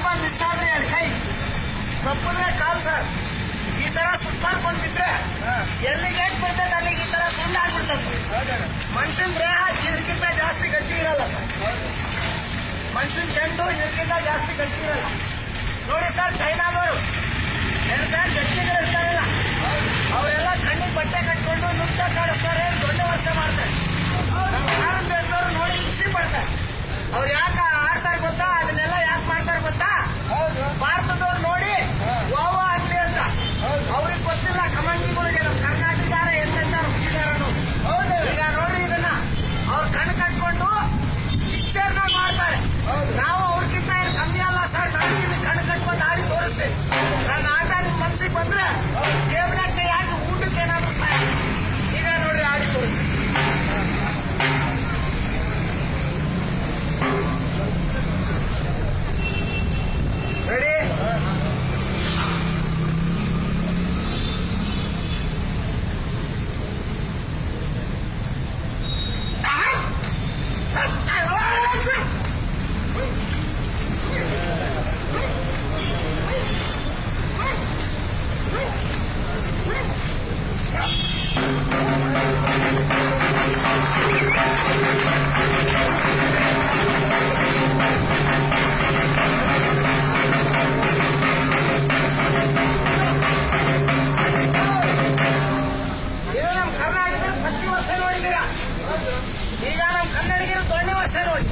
ಸ್ವಲ್ಪ ಮಿಸ್ ಆದ್ರೆ ಹೇಳಿ ಕೈ ತಪ್ಪದ್ರೆ ಕಾಲ್ ಸರ್. ಈ ತರ ಸುತ್ತಾಡ್ಕೊಂಡಿದ್ರೆ ಎಲ್ಲಿ ಗೇಟ್ ಬರ್ತದೆ ಅಲ್ಲಿಗೆ ಈ ತರ ತುಂಡಾಗ್ಬಿಡ್ತದೆ ಸರ್. ಮನುಷ್ಯನ ದೇಹ ಇದಕ್ಕಿಂತ ಜಾಸ್ತಿ ಗಟ್ಟಿ ಇರಲ್ಲ ಸರ್. ಮನುಷ್ಯನ ಚೆಂಡು ಇದಕ್ಕಿಂತ ಜಾಸ್ತಿ ಗಟ್ಟಿ ಇರಲ್ಲ. ನೋಡಿ ಸರ್ ಚೈನಾದವರು. ಎಲ್ಲ ಸರ್ ಗಟ್ಟಿಗಳಿರ್ತಾರಲ್ಲ ಬಂದಿರಾ ಈಗ ನಮ್ಮ ಕನ್ನಡಿಗರು ತೊಳೆದ ವರ್ಷ ನೋಡಿ